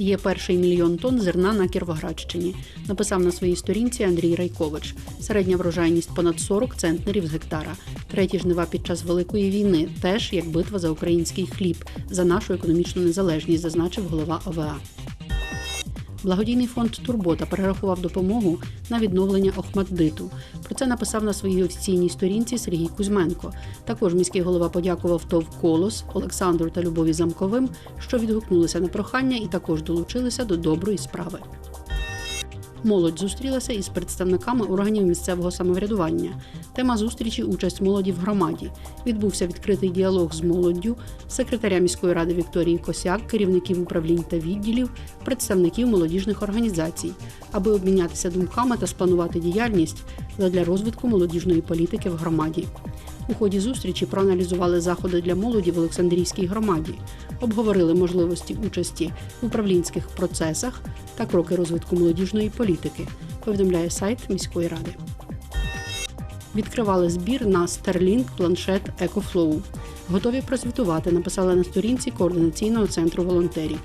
Є перший мільйон тонн зерна на Кіровоградщині. Написав на своїй сторінці Андрій Райкович. Середня врожайність понад 40 центнерів з гектара. Треті жнива під час великої війни, теж як битва за український хліб, за нашу економічну незалежність, зазначив голова ОВА. Благодійний фонд Турбота перерахував допомогу на відновлення Охмаддиту. Про це написав на своїй офіційній сторінці Сергій Кузьменко. Також міський голова подякував ТОВ Колос Олександру та Любові Замковим, що відгукнулися на прохання і також долучилися до доброї справи. Молодь зустрілася із представниками органів місцевого самоврядування. Тема зустрічі участь молоді в громаді. Відбувся відкритий діалог з молоддю, секретаря міської ради Вікторії Косяк, керівників управлінь та відділів, представників молодіжних організацій, аби обмінятися думками та спланувати діяльність для розвитку молодіжної політики в громаді. У ході зустрічі проаналізували заходи для молоді в Олександрійській громаді, обговорили можливості участі в управлінських процесах та кроки розвитку молодіжної політики. Повідомляє сайт міської ради. Відкривали збір на Starlink планшет EcoFlow. Готові прозвітувати, написали на сторінці координаційного центру волонтерів.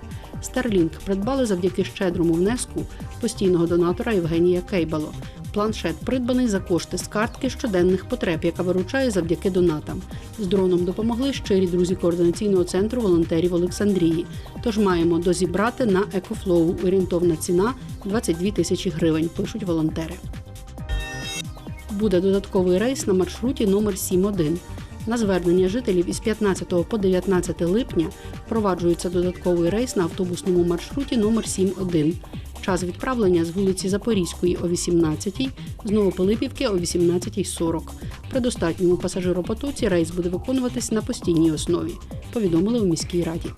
Starlink придбали завдяки щедрому внеску постійного донатора Євгенія Кейбало. Планшет придбаний за кошти з картки щоденних потреб, яка виручає завдяки донатам. З дроном допомогли щирі друзі координаційного центру волонтерів Олександрії. Тож маємо дозібрати на екофлоу. Орієнтовна ціна 22 тисячі гривень. Пишуть волонтери. Буде додатковий рейс на маршруті номер 71. На звернення жителів із 15 по 19 липня впроваджується додатковий рейс на автобусному маршруті номер 71. Час відправлення з вулиці Запорізької о 18, з Новопилипівки о 18.40. При достатньому пасажиропотоці рейс буде виконуватись на постійній основі, повідомили у міській раді.